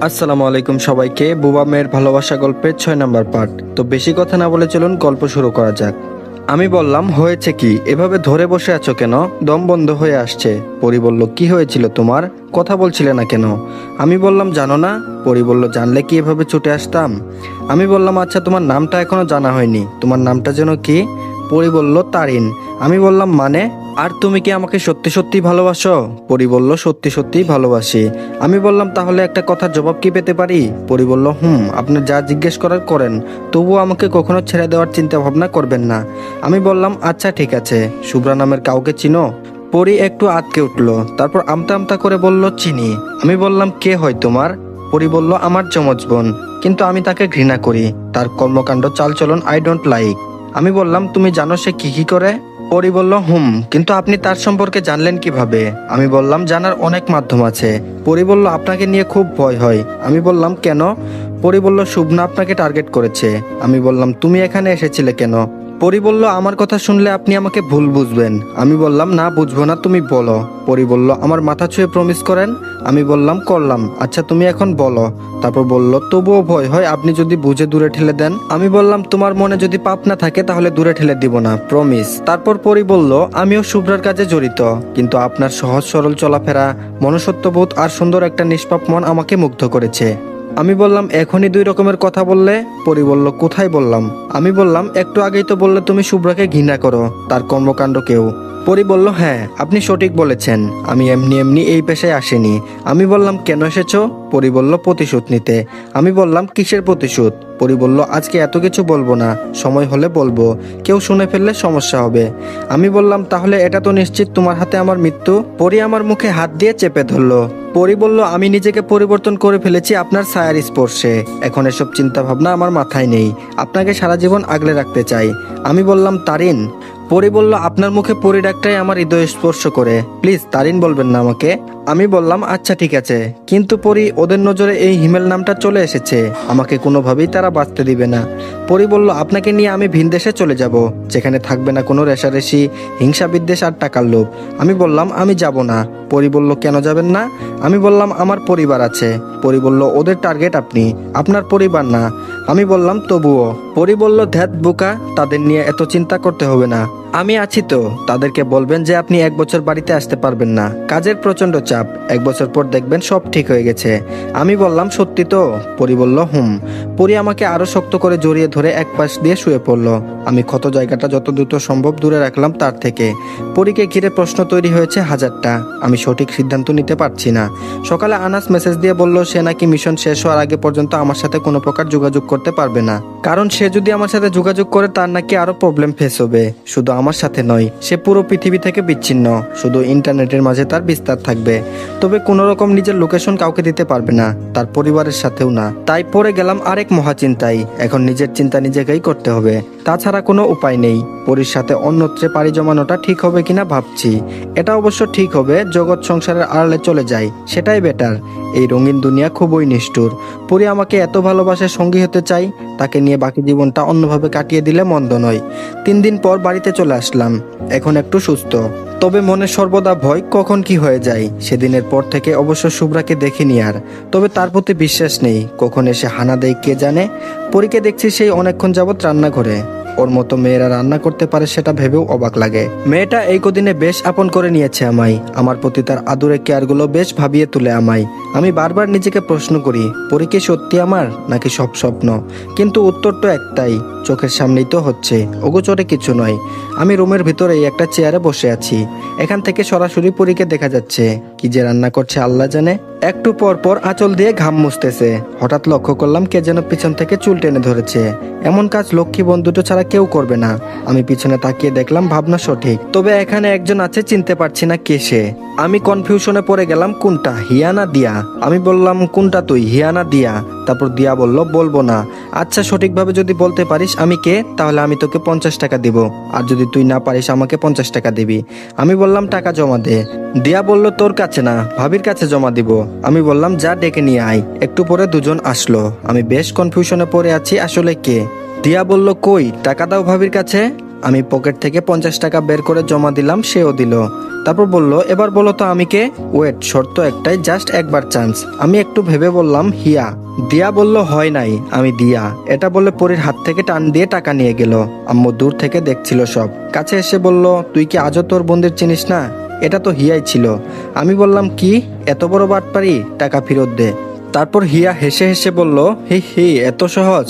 আসসালামু আলাইকুম সবাইকে, বুবা মেয়ের ভালোবাসা গল্পের ছয় নাম্বার পার্ট। তো বেশি কথা না বলে চলুন গল্প শুরু করা যাক। আমি বললাম, হয়েছে কি? এভাবে ধরে বসে আছো কেন? দম বন্ধ হয়ে আসছে। পরি বলল, কি হয়েছিল তোমার? কথা বলছিলে না কেন? আমি বললাম, জানো না। পরি বলল, জানলে কি এভাবে ছুটে আসতাম? আমি বললাম আচ্ছা তোমার নামটা এখনও জানা হয়নি। তোমার নামটা যেন কি? পরি বলল, তারিন। আমি বললাম মানে? আর তুমি কি আমাকে সত্যি সত্যি ভালোবাসো? পরি বলল, সত্যি সত্যি ভালোবাসি। আমি বললাম, তাহলে একটা কথার জবাব কি পেতে পারি? পরি বলল, হুম, আপনি যা জিজ্ঞেস করার করেন, তবুও আমাকে কখনো ছেড়ে দেওয়ার চিন্তা ভাবনা করবেন না। আমি বললাম আচ্ছা ঠিক আছে শুভ্রা নামের কাউকে চিনো? পরি একটু আটকে উঠল, তারপর আমতা আমতা করে বলল, চিনি। আমি বললাম, কে হয় তোমার? পরি বলল, আমার চমচ বোন, কিন্তু আমি তাকে ঘৃণা করি, তার কর্মকাণ্ড, চালচলন আই ডোন্ট লাইক আমি বললাম, তুমি জানো সে কি কি করে? পরি বলল, হুম, কিন্তু আপনি তার সম্পর্কে জানলেন কীভাবে? আমি বললাম, জানার অনেক মাধ্যম আছে। পরি বলল, আপনাকে নিয়ে খুব ভয় হয়। আমি বললাম, কেন? পরি বলল, শুভনা আপনাকে টার্গেট করেছে। আমি বললাম, তুমি এখানে এসেছিলে কেন? পরি বলল, আমার কথা শুনলে আপনি আমাকে ভুল বুঝবেন। আমি বললাম, না, বুঝব না, তুমি বলো। পরি বলল, আমার মাথা ছুঁয়ে প্রমিস করেন? আমি বললাম, করলাম। আচ্ছা তুমি এখন বলো। তারপর বলল, তবুও ভয় হয়, আপনি যদি বুঝে দূরে ঠেলে দেন। আমি বললাম, তোমার মনে যদি পাপ না থাকে, তাহলে দূরে ঠেলে দিব না প্রমিস তারপর পরি বলল, আমিও শুভ্রার কাজে জড়িত, কিন্তু আপনার সহজ সরল চলাফেরা, মনুষ্যত্ববোধ আর সুন্দর একটা নিষ্পাপ মন আমাকে মুগ্ধ করেছে। আমি বললাম, এখনই দুই রকমের কথা বললে? পরি বলল, কোথায় বললাম? আমি বললাম, একটু আগেই তো বললে তুমি শুভ্রাকে ঘৃণা করো, তার কর্মকাণ্ড কেউ। পরি বলল হ্যাঁ আপনি সঠিক বলেছেন, আমি এমনি এমনি এই পেশায় আসিনি। আমি বললাম, কেন এসেছ? পরি বলল, প্রতিশোধ নিতে। আমি বললাম, কিসের প্রতিশোধ? পরি বলল, আজকে এত কিছু বলব না, সময় হলে বলব, কেউ শুনে ফেললে সমস্যা হবে। আমি বললাম, তাহলে এটা তো নিশ্চিত তোমার হাতে আমার মৃত্যু? পরি আমার মুখে হাত দিয়ে চেপে ধরলো পরি বলল, আমি নিজেকে পরিবর্তন করে ফেলেছি আপনার ছায়ার স্পর্শে। এখন এসব চিন্তা ভাবনা আমার মাথায় নেই। আপনাকে সারা জীবন আগলে রাখতে চাই। আমি বললাম, তারিন পরি বলল, আপনার মুখে পরি ডাকটাই আমার হৃদয় স্পর্শ করে। প্লিজ, তারিন বলবেন না আমাকে। আমি বললাম আচ্ছা ঠিক আছে। কিন্তু পরি ওদের নজরে এই হিমেল নামটা চলে এসেছে। আমাকে কোনোভাবেই তারা বাঁচতে দিবে না। পরি বলল, আপনাকে নিয়ে আমি ভিন দেশে চলে যাব, যেখানে থাকবে না কোনো রেশারেশি হিংসা বিদ্বেষ আর টাকার লোভ। আমি বললাম, আমি যাব না। পরি বলল, কেন যাবেন না? আমি বললাম, আমার পরিবার আছে। পরি বলল, ওদের টার্গেট আপনি, আপনার পরিবার না। আমি বললাম, তবুও। পরি বলল, ধ্যাত বোকা, তাদের নিয়ে এত চিন্তা করতে হবে না। আমি আছি তো, তাদেরকে বলবেন যে আপনি এক বছর বাড়িতে আসতে পারবেন না। কাজের প্রচণ্ড চাপ, এক বছর পর দেখবেন সব ঠিক হয়ে গেছে। আমি বললাম, সত্যি তো? পরি বলল, হুম। পরি আমাকে আরও শক্ত করে জড়িয়ে ধরে এক পাশ দিয়ে শুয়ে পড়ল। আমি ক্ষত জায়গাটা যত দ্রুত সম্ভব দূরে রাখলাম তার থেকে। পরীকে ঘিরে প্রশ্ন তৈরি হয়েছে হাজারটা। আমি সঠিক সিদ্ধান্ত নিতে পারছি না। সকালে আনাস মেসেজ দিয়ে বলল, সে নাকি মিশন শেষ হওয়ার আগে পর্যন্ত আমার সাথে কোনো প্রকার যোগাযোগ করতে পারবে না। কারণ সে যদি আমার সাথে যোগাযোগ করে, তার নাকি আরও প্রবলেম ফেস হবে। শুধু আমার সাথে নয়। সে পুরো পৃথিবী থেকে বিচ্ছিন্ন। শুধু ইন্টারনেটের মাঝে তার বিস্তার থাকবে। তবে কোনো রকম নিজের লোকেশন কাউকে দিতে পারবে না। তার পরিবারের সাথেও না। তাই পড়ে গেলাম আরেক মহাচিন্তায়। এখন নিজের চিন্তা নিজেকেই করতে হবে। তাছাড়া কোনো উপায় নেই। পরির সাথে অন্যত্রে পাড়ি জমানোটা ঠিক হবে কিনা ভাবছি। এটা অবশ্য ঠিক হবে, জগৎ সংসারের আড়ালে চলে যায়। সেটাই বেটার এই রঙিন দুনিয়া খুবই নিষ্ঠুর। পরি আমাকে এত ভালোবাসে সঙ্গী হতে চাই, তাকে নিয়ে বাকি জীবনটা অন্যভাবে কাটিয়ে দিলে মন্দ নয়। তিন দিন পর বাড়িতে চলে আসলাম। এখন একটু সুস্থ। তবে মনে সর্বদা ভয় কখন কি হয়ে যায়, সেদিনের পর থেকে অবশ্য শুভ্রাকে দেখিনি আর। তবে তার প্রতি বিশ্বাস নেই, কখন এসে হানা দেয় কে জানে? পরীকে দেখছি সেই অনেকক্ষণ যাবৎ রান্নাঘরে। ওর মতো মেয়েরা রান্না করতে পারে সেটা ভেবেও অবাক লাগে। মেয়েটা এই কদিনে বেশ আপন করে নিয়েছে আমায়। আমার প্রতি তার আদুরে কেয়ারগুলো বেশ ভাবিয়ে তুলে আমায়। আমি বারবার নিজেকে প্রশ্ন করি পরীকে সত্যি আমার, নাকি সব স্বপ্ন? কিন্তু উত্তর তো একটাই, চোখের সামনেই তো হচ্ছে। অগোচরে কিছু নয়। আমি রুমের ভিতরেই একটা চেয়ারে বসে আছি। এখান থেকে সরাসরি পরীকে দেখা যাচ্ছে। কি যে রান্না করছে আল্লাহ জানে। একটু পর পর আঁচল দিয়ে ঘাম মুছতেছে। হঠাৎ লক্ষ্য করলাম কে যেন পিছন থেকে চুল টেনে ধরেছে। এমন কাজ লক্ষ্মী বন্ধুটো ছাড়া কেউ করবে না। আমি পিছনে তাকিয়ে দেখলাম ভাবনা সঠিক। তবে এখানে একজন আছে চিনতে পারছি না কে সে। আমি কনফিউশনে পড়ে গেলাম, কোনটা? হিয়ানা দিয়া? আমি বললাম, কোনটা তুই? হিয়ানা দিয়া? তারপর দিয়া বলল, বলব না। আচ্ছা সঠিকভাবে যদি বলতে পারিস, আমি কে? তাহলে আমি তোকে পঞ্চাশ টাকা দিব। আর যদি তুই না পারিস, আমাকে পঞ্চাশ টাকা দিবি। আমি বললাম, টাকা জমা দে। দিয়া বলল, তোর কাছে না, ভাবির কাছে জমা দিব। আমি বললাম, যা ডেকে নিয়ে আয়। একটু পরে দুজন আসলো। আমি বেশ কনফিউশনে পড়ে আছি, আসলে কে? দিয়া বলল, কই, টাকা দাও ভাবির কাছে? আমি পকেট থেকে পঞ্চাশ টাকা বের করে জমা দিলাম, সেও দিল। তারপর বলল, এবার বলো তো আমি কে? ওয়েট, শর্ত একটাই জাস্ট একবার চান্স আমি একটু ভেবে বললাম, হিয়া। দিয়া বলল, হয় নাই। আমি, দিয়া। এটা বলে পরীর হাত থেকে টান দিয়ে টাকা নিয়ে গেল। আম্মু দূর থেকে দেখছিল সব। কাছে এসে বলল, তুই কি আজও তোর বন্ধুর চিনিস না? এটা তো হিয়াই ছিল। আমি বললাম, কি? এত বড় বাটপারি? টাকা ফেরত দে। তারপর হিয়া হেসে হেসে বলল, হি হি, এত সহজ।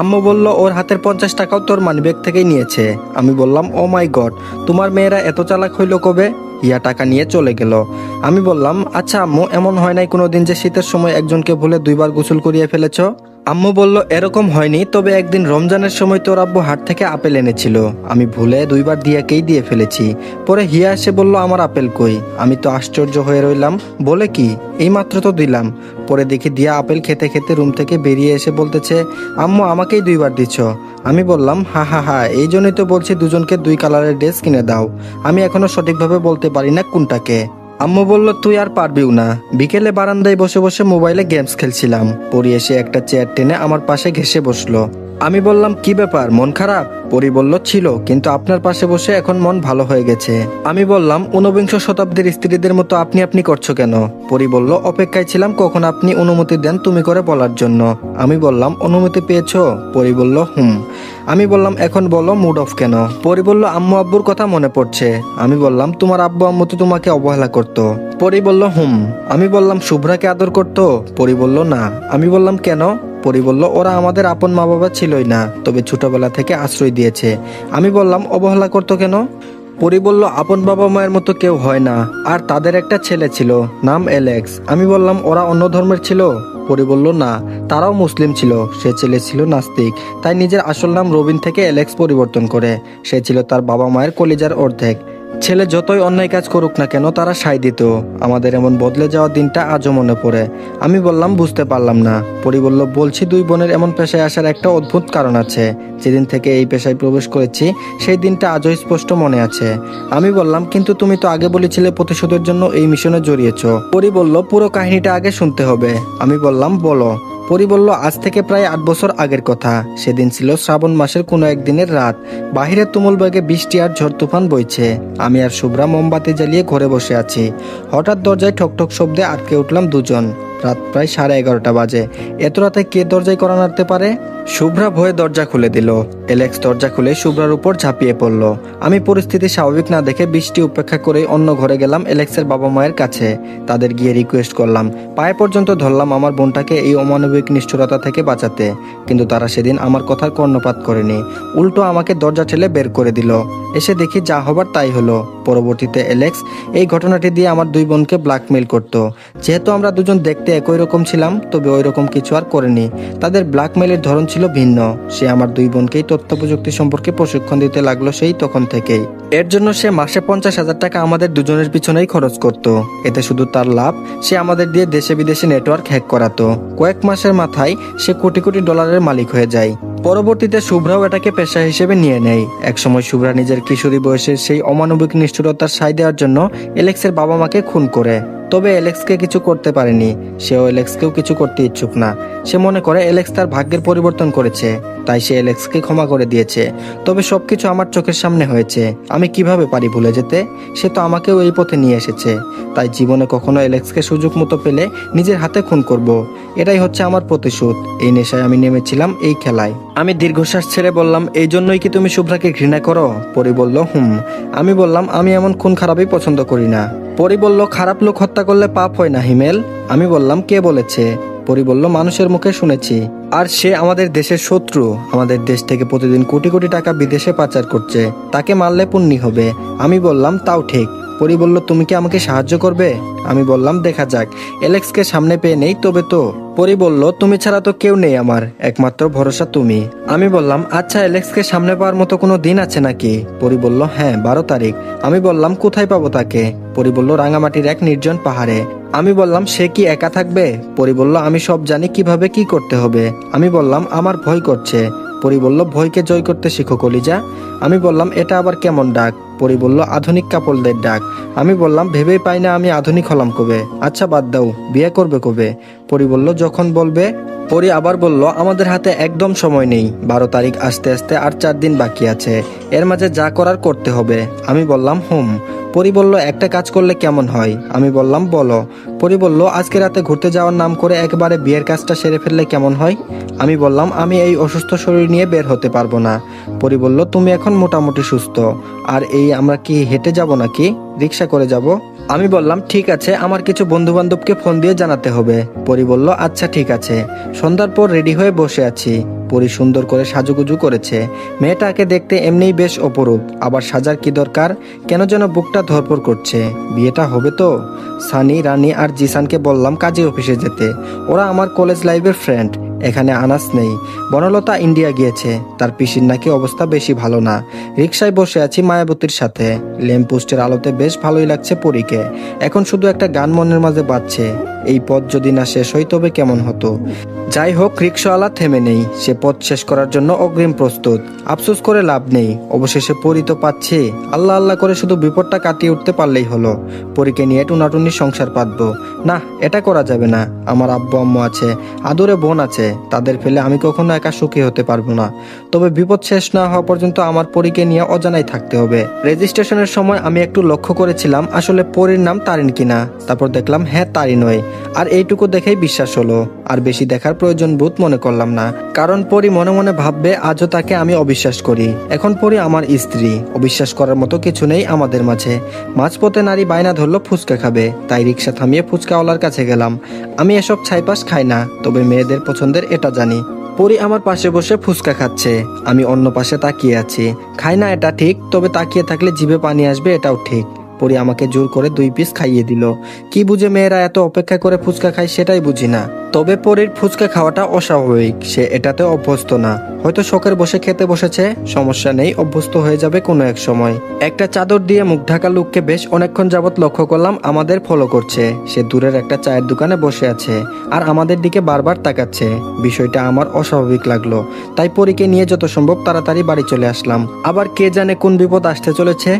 আম্মু বলল, ওর হাতের পঞ্চাশ টাকাও তোর মানিব্যাগ থেকেই নিয়েছে। আমি বললাম ও মাই গড তোমার মেয়েরা এত চালাক হইল কবে? হিয়া টাকা নিয়ে চলে গেল। আমি বললাম আচ্ছা আম্মু, এমন হয় নাই কোনোদিন যে শীতের সময় একজনকে ভুলে দুইবার গোসল করিয়ে ফেলেছো? আম্মু বলল, এরকম হয়নি, তবে একদিন রমজানের সময় তোর আব্বু হাট থেকে আপেল এনেছিল। আমি ভুলে দুইবার দিয়াকেই দিয়ে ফেলেছি। পরে হিয়া এসে বলল, আমার আপেল কই? আমি তো আশ্চর্য হয়ে রইলাম। বলে কি? এইমাত্র তো দিলাম। পরে দেখি দিয়া আপেল খেতে খেতে রুম থেকে বেরিয়ে এসে বলতেছে, আম্মু, আমাকেই দুইবার দিচ্ছ আমি বললাম, হা হা হা, এই জন্যই তো বলছি দুজনকে দুই কালারের ড্রেস কিনে দাও। আমি এখনও সঠিকভাবে বলতে পারি না কোনটাকে। আম্মু বলল, তুই আর পারবিও না। বিকেলে বারান্দায় বসে বসে মোবাইলে গেমস খেলছিলাম। পরি এসে একটা চেয়ার টেনে আমার পাশে ঘেসে বসল। আমি বললাম, কি ব্যাপার? মন খারাপ? পরি বলল, ছিল, কিন্তু আপনার পাশে বসে এখন মন ভালো হয়ে গেছে। আমি বললাম, ঊনবিংশ শতাব্দীর স্ত্রীদের মতো আপনি আপনি করছ কেন? পরি বলল, অপেক্ষায় ছিলাম কখন আপনি অনুমতি দেন তুমি করে বলার জন্য। আমি বললাম, অনুমতি পেয়েছ? পরি বলল, হুম। আমি বললাম, এখন বলো, মুড অফ কেন? পরি বলল, আম্মু আব্বুর কথা মনে পড়ছে। আমি বললাম, তোমার আব্বু আম্মু তো তোমাকে অবহেলা করতো। পরি বলল, হুম। আমি বললাম, শুভ্রাকে আদর করতো? পরি বলল, না। আমি বললাম, কেন? পরি বলল, ওরা আমাদের আপন মা বাবা ছিলই না, তবে ছোটবেলা থেকে আশ্রয় দিয়েছে। আমি বললাম, অবহেলা করতো কেন? পরি বলল, আপন বাবা মায়ের মতো কেউ হয় না, আর তাদের একটা ছেলে ছিল, নাম এলেক্স। আমি বললাম, ওরা অন্য ধর্মের ছিল? পরি বলল, না, তারাও মুসলিম ছিল, সে ছেলে ছিল নাস্তিক, তাই নিজের আসল নাম রবিন থেকে এলেক্স পরিবর্তন করে, সে ছিল তার বাবা মায়ের কলিজার অর্ধেক। ছেলে যতই অন্যায় কাজ করুক না কেন, তারা সাই দিত। আমাদের এমন বদলে যাওয়ার দিনটা আজও মনে পড়ে। আমি বললাম, বুঝতে পারলাম না। পরি বলল, বলছি, দুই বোনের এমন পেশায় আসার একটা অদ্ভুত কারণ আছে। যেদিন থেকে এই পেশায় প্রবেশ করেছি, সেই দিনটা আজও স্পষ্ট মনে আছে। আমি বললাম, কিন্তু তুমি তো আগে বলেছিলে প্রতিশোধের জন্য এই মিশনে জড়িয়েছ। পরি বলল, পুরো কাহিনীটা আগে শুনতে হবে। আমি বললাম, বলো। পরি বলল, আজ থেকে প্রায় আট বছর আগের কথা। সেদিন ছিল শ্রাবণ মাসের কোনো একদিনের রাত। বাহিরে তুমুল বেগে বৃষ্টি আর ঝড় তুফান বইছে। আমি আর শুভ্রা মোমবাতি জ্বালিয়ে ঘরে বসে আছি। হঠাৎ দরজায় ঠকঠক শব্দে আটকে উঠলাম দুজন। রাত প্রায় সাড়ে এগারোটা বাজে। এত রাতে কে দরজায় করা নাড়তে পারে? শুভ্রা ভয়ে দরজা খুলে দিল। এলেক্স দরজা খুলে শুভ্রার উপর ঝাঁপিয়ে পড়ল। আমি পরিস্থিতি স্বাভাবিক না দেখে বৃষ্টি উপেক্ষা করে অন্য ঘরে গেলাম এলেক্সের বাবা মায়ের কাছে। তাদের গিয়ে রিকোয়েস্ট করলাম। পায়ে পর্যন্ত ধরলাম আমার বোনটাকে এই অমানবিক নিষ্ঠুরতা থেকে বাঁচাতে। কিন্তু তারা সেদিন আমার কথার কর্ণপাত করেনি। উল্টো আমাকে দরজা ঠেলে বের করে দিল। এসে দেখি যা হবার তাই হলো। পরবর্তীতে এলেক্স এই ঘটনাটি দিয়ে আমার দুই বোনকে ব্ল্যাকমেইল করত। যেহেতু আমরা দুজন দেখতে একই রকম ছিলাম, তবে ওই রকম কিছু আর করেনি। তাদের ব্ল্যাকমেইলের ধরন ছিল ভিন্ন। সে আমার দুই বোনকেই তথ্য প্রযুক্তি সম্পর্কে প্রশিক্ষণ দিতে লাগল সেই তখন থেকেই। এর জন্য সে মাসে পঞ্চাশ হাজার টাকা আমাদের দুজনের পিছনেই খরচ করত। এতে শুধু তার লাভ, সে আমাদের দিয়ে দেশে বিদেশে নেটওয়ার্ক হ্যাক করাতো। কয়েক মাসের মাথায় সে কোটি কোটি ডলারের মালিক হয়ে যায়। পরবর্তীতে শুভ্রাও এটাকে পেশা হিসেবে নিয়ে নেয়। একসময় শুভ্রা নিজের কিশোরী বয়সে সেই অমানবিক নিষ্ঠুরতার সাই দেওয়ার জন্য এলেক্সের বাবা মাকে খুন করে। তবে এলেক্সকে কিছু করতে পারেনি। সেও এলেক্সকেও কিছু করতে ইচ্ছুক না। সে মনে করে এলেক্স তার ভাগ্যের পরিবর্তন করেছে। তাই সে এলেক্সকে ক্ষমা করে দিয়েছে। তবে সবকিছু আমার চোখের সামনে হয়েছে। আমি কীভাবে পারি ভুলে যেতে? সে তো আমাকেও এই পথে নিয়ে এসেছে। তাই জীবনে কখনো এলেক্সকে সুযোগ মতো পেলে নিজের হাতে খুন করব। এটাই হচ্ছে আমার প্রতিশোধ। এই নেশায় আমি নেমেছিলাম এই খেলায়। আমি দীর্ঘশ্বাস ছেড়ে বললাম, এই জন্যই কি তুমি শুভ্রাকে ঘৃণা করো? পরি বলল, হুম। আমি বললাম, আমি এমন খুন খারাপই পছন্দ করি না। পরি বলল, খারাপ লোক হত্যা করলে পাপ হয় না হিমেল। আমি বললাম, কে বলেছে? পরি বলল, মানুষের মুখে শুনেছি। আর সে আমাদের দেশের শত্রু, আমাদের দেশ থেকে প্রতিদিন কোটি কোটি টাকা বিদেশে পাচার করছে, তাকে মারলে পুণ্যি হবে। আমি বললাম, তাও ঠিক। পরি বলল, তুমি কি আমাকে সাহায্য করবে? আমি বললাম, দেখা যাক। এলেক্সকে সামনে পেয়ে নেই, তবে তো। পরি বলল, তুমি ছাড়া তো কেউ নেই আমার, একমাত্র ভরসা তুমি। আমি বললাম আচ্ছা এলেক্সকে সামনে পাওয়ার মতো কোনো দিন আছে নাকি? পরি বলল হ্যাঁ বারো তারিখ। আমি বললাম, কোথায় পাবো তাকে? পরি বলল, রাঙামাটির এক নির্জন পাহাড়ে। আমি বললাম, সে কি একা থাকবে? পরি বলল, আমি সব জানি কীভাবে কি করতে হবে। আমি বললাম, আমার ভয় করছে। পরি বলল, ভয়কে জয় করতে শিখো কলিজা। আমি বললাম, এটা আবার কেমন ডাক? পরি বলল, আধুনিক কাপলদের ডাক। আমি বললাম, ভেবেই পাই না আমি আধুনিক হলাম কবে? আচ্ছা বাদ দাও, বিয়ে করবে কবে? পরি বলল, যখন বলবে। পরি আবার বলল, আমাদের হাতে একদম সময় নেই, বারো তারিখ আসতে আসতে আর চার দিন বাকি আছে, এর মাঝে যা করার করতে হবে। আমি বললাম, হুম। পরি বলল, একটা কাজ করলে কেমন হয়? আমি বললাম, বলো। পরি বলল, আজকে রাতে ঘুরতে যাওয়ার নাম করে একবারে বিয়ের কাজটা সেরে ফেললে কেমন হয়? আমি বললাম, আমি এই অসুস্থ শরীর নিয়ে বের হতে পারব না। পরি বলল, তুমি এখন মোটামুটি সুস্থ। আর এই আমরা কি হেঁটে যাব নাকি? রিক্সা করে যাব? আমি বললাম, ঠিক আছে, আমার কিছু বন্ধু বান্ধবকে ফোন দিয়ে জানাতে হবে। পরি বলল আচ্ছা ঠিক আছে। সন্ধ্যার পর রেডি হয়ে বসে আছি। পরি সুন্দর করে সাজুগুজু করেছে। মেয়েটাকে দেখতে এমনিই বেশ অপরূপ। আবার সাজার কি দরকার? কেন যেন বুকটা ধরপর করছে। বিয়েটা হবে তো? সানি, রানী আর জিসানকে বললাম কাজী অফিসে যেতে। ওরা আমার কলেজ লাইফের ফ্রেন্ড। এখানে আনাস নেই। বনলতা ইন্ডিয়া গিয়েছে। তার পিসির নাকি অবস্থা বেশি ভালো না। রিক্সায় বসে আছি মায়াবতীর সাথে। ল্যাম্পপোস্টের আলোতে বেশ ভালোই লাগছে পরীকে। এখন শুধু একটা গান মনের মাঝে বাজছে। এই পথ যদি না শেষ হয় তবে কেমন হতো? যাই হোক রিক্সাওয়ালা থেমে নেই। সে পথ শেষ করার জন্য অগ্রিম প্রস্তুত। আফসোস করে লাভ নেই। অবশেষে পরি তো পাচ্ছে। আল্লাহ আল্লাহ করে শুধু বিপদটা কাটিয়ে উঠতে পারলেই হলো। পরীকে নিয়ে টুনাটুনি সংসার পাতবো। না, এটা করা যাবে না। আমার আব্বু আম্মু আছে, আদরে বোন আছে। তাদের ফেলে আমি কখনো একা সুখী হতে পারব না। তবে বিপদ শেষ না হওয়া পর্যন্ত আমার পরীকে নিয়ে অজানাই থাকতে হবে। রেজিস্ট্রেশনের সময় আমি একটু লক্ষ্য করেছিলাম, আসলে পরীর নাম তারিন কিনা। তারপর দেখলাম হ্যাঁ তারি নয় আর এইটুকু দেখেই বিশ্বাস হলো। আর বেশি দেখার প্রয়োজন বোধ মনে করলাম না। কারণ পরি মনে মনে ভাববে, আজও তাকে আমি অবিশ্বাস করি। এখন পরি আমার স্ত্রী। অবিশ্বাস করার মতো কিছু নেই আমাদের মাঝে। মাঝপথে নারী বায়না ধরলো ফুচকা খাবে। তাই রিক্সা থামিয়ে ফুচকাওয়ালার কাছে গেলাম। আমি এসব ছাইপাস খাই না, তবে মেয়েদের পছন্দের এটা জানি। পরি আমার পাশে বসে ফুচকা খাচ্ছে। আমি অন্য পাশে তাকিয়ে আছি। খাই না এটা ঠিক, তবে তাকিয়ে থাকলে জিভে পানি আসবে এটাও ঠিক। পরি আমাকে জোর করে দুই পিস খাইয়ে দিল। কি বুঝে মেয়েরা এত অপেক্ষা করে ফুচকা খায় সেটাই বুঝি না। তবে পরীর ফুচকা খাওয়াটা অস্বাভাবিক, সে এটাতে অভ্যস্ত না। হয়তো শখের বসে খেতে বসেছে, সমস্যা নেই, অভ্যস্ত হয়ে যাবে কোনো এক সময়। একটা চাদর দিয়ে মুখ ঢাকা লোককে বেশ অনেকক্ষণ যাবৎ লক্ষ্য করলাম, আমাদের ফলো করছে। সে দূরের একটা চায়ের দোকানে বসে আছে আর আমাদের দিকে বারবার তাকাচ্ছে। বিষয়টা আমার অস্বাভাবিক লাগল, তাই পরীকে নিয়ে যত সম্ভব তাড়াতাড়ি বাড়ি চলে আসলাম। আবার কে জানে কোন বিপদ আসতে চলেছে?